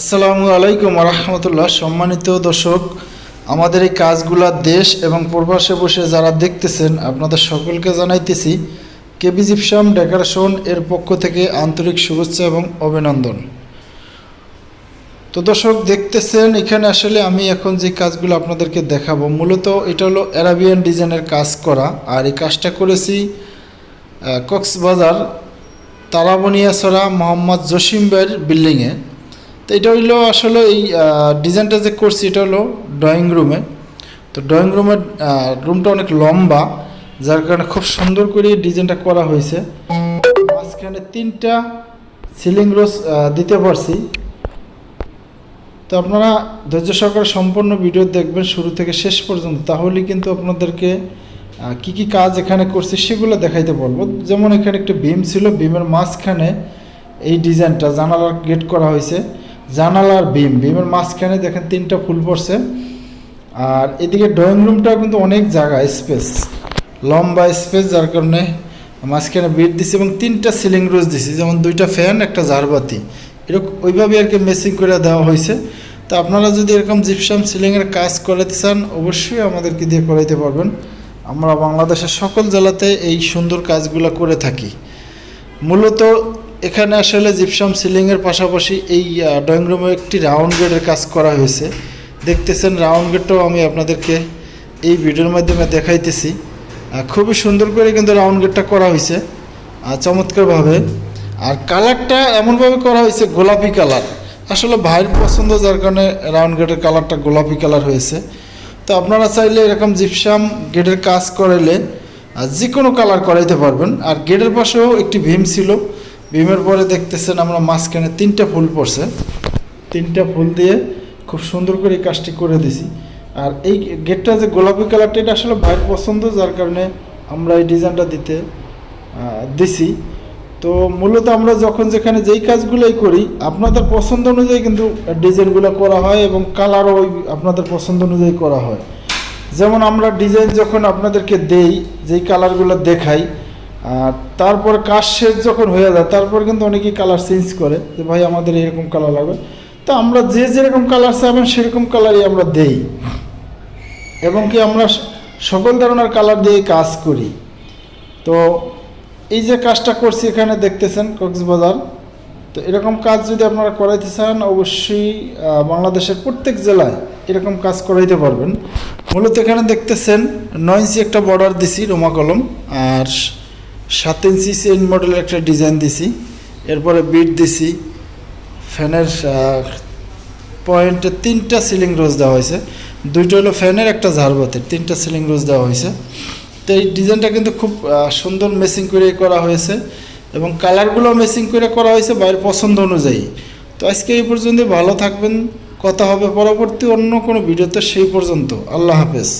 আসসালামু আলাইকুম রহমতুল্লাহ সম্মানিত দর্শক, আমাদের এই কাজগুলা দেশ এবং প্রবাসে বসে যারা দেখতেছেন, আপনাদের সকলকে জানাইতেছি, কেবি জিপসাম ডেকোরেশন এর পক্ষ থেকে আন্তরিক শুভেচ্ছা এবং অভিনন্দন। তো দর্শক, দেখতেছেন, এখানে আসলে আমি এখন যে কাজগুলো আপনাদেরকে দেখাবো, মূলত এটা হলো অ্যারাবিয়ান ডিজাইনের কাজ করা, আর এই কাজটা করেছি কক্সবাজার তারাবনিয়াছড়া মোহাম্মদ জসিম বিল্ডিংয়ে। তো এটা হইল আসলে এই ডিজাইনটা যে করছি এটা হলো ড্রয়িং রুমে তো ড্রয়িং রুমের রুমটা অনেক লম্বা, যার কারণে খুব সুন্দর করে ডিজাইনটা করা হয়েছে। মাঝখানে তিনটা সিলিং রোজ দিতে পারছি। তো আপনারা ধৈর্য সহকারে সম্পূর্ণ ভিডিও দেখবেন শুরু থেকে শেষ পর্যন্ত। তাহলে কিন্তু আপনাদেরকে কি কি কাজ এখানে করছি সেগুলো দেখাইতে বলব। যেমন এখানে একটা বিম ছিল বিমের মাঝখানে এই ডিজাইনটা জানালার গেট করা হয়েছে। জানালার বিম, বিমের মাঝখানে দেখেন তিনটা ফুল পড়ছে। আর এদিকে ড্রয়িং রুমটাও কিন্তু অনেক জায়গা স্পেস লম্বা স্পেস যার কারণে মাঝখানে বিট দিছি এবং তিনটা সিলিং রোজ দিছি, যেমন দুইটা ফ্যান একটা ঝাড়বাতি। এরকম ওইভাবে আর কি মেসিং করে দেওয়া হয়েছে। তো আপনারা যদি এরকম জিপসাম সিলিংয়ের কাজ করাতে চান, অবশ্যই আমাদেরকে দিয়ে করাইতে পারবেন। আমরা বাংলাদেশের সকল জেলাতে এই সুন্দর কাজগুলো করে থাকি। মূলত এখানে আসলে জিপসাম সিলিংয়ের পাশাপাশি এই ড্রয়িং রুমে একটি রাউন্ড গেটের কাজ করা হয়েছে। দেখতেছেন রাউন্ড গেটটাও আমি আপনাদেরকে এই ভিডিওর মাধ্যমে দেখাইতেছি। খুবই সুন্দর করে কিন্তু রাউন্ড গেটটা করা হয়েছে চমৎকারভাবে। আর কালারটা এমনভাবে করা হয়েছে গোলাপি কালার আসলে ভাইয়ের পছন্দ, যার কারণে রাউন্ড গেটের কালারটা গোলাপি কালার হয়েছে। তো আপনারা চাইলে এরকম জিপসাম গেটের কাজ করাইলে যে কোনো কালার করাইতে পারবেন। আর গেটের পাশেও একটি ভীম ছিল ভীমের পরে দেখতেছেন আমরা মাঝখানে তিনটা ফুল পড়ছে। তিনটা ফুল দিয়ে খুব সুন্দর করে কাজটি করে দিছি। আর এই গেটটা যে গোলাপি কালারটা, এটা আসলে ভাইয়ের পছন্দ, যার কারণে আমরা এই ডিজাইনটা দিতে দিছি। তো মূলত আমরা যখন যেখানে যেই কাজগুলোই করি, আপনাদের পছন্দ অনুযায়ী কিন্তু ডিজাইনগুলো করা হয় এবং কালারও ওই আপনাদের পছন্দ অনুযায়ী করা হয়। যেমন আমরা ডিজাইন যখন আপনাদেরকে দেই, যেই কালারগুলো দেখাই আর তারপরে কাজ শেষ যখন হয়ে যায়, তারপর কিন্তু অনেকেই কালার চেঞ্জ করে যে, ভাই, আমাদের এরকম কালার লাগবে। তো আমরা যে যেরকম কালার চাইবেন, সেরকম কালারই আমরা দেই। এবং কি আমরা সকল ধরনের কালার দিয়ে কাজ করি। তো এই যে কাজটা করছি এখানে দেখতেছেন কক্সবাজার। তো এরকম কাজ যদি আপনারা করাইতে চান, অবশ্যই বাংলাদেশের প্রত্যেক জেলায় এরকম কাজ করাইতে পারবেন। মূলত এখানে দেখতেছেন নয় ইঞ্চি একটা বর্ডার দিছি রোমা কলম। আর সাত ইঞ্চি চেইন মডেলের একটা ডিজাইন দিছি। এরপরে বিট দিছি। ফ্যানের পয়েন্টে তিনটা সিলিং রোজ দেওয়া হয়েছে। দুইটা হলো ফ্যানের, একটা ঝাড়বাতির। তিনটা সিলিং রোজ দেওয়া হয়েছে। তো এই ডিজাইনটা কিন্তু খুব সুন্দর মেসিং করে করা হয়েছে এবং কালারগুলো মেসিং করে করা হয়েছে বাইরের পছন্দ অনুযায়ী। তো আজকে এই পর্যন্ত ভালো থাকবেন, কথা হবে পরবর্তী অন্য কোনো ভিডিওতে সেই পর্যন্ত। আল্লাহ হাফেজ।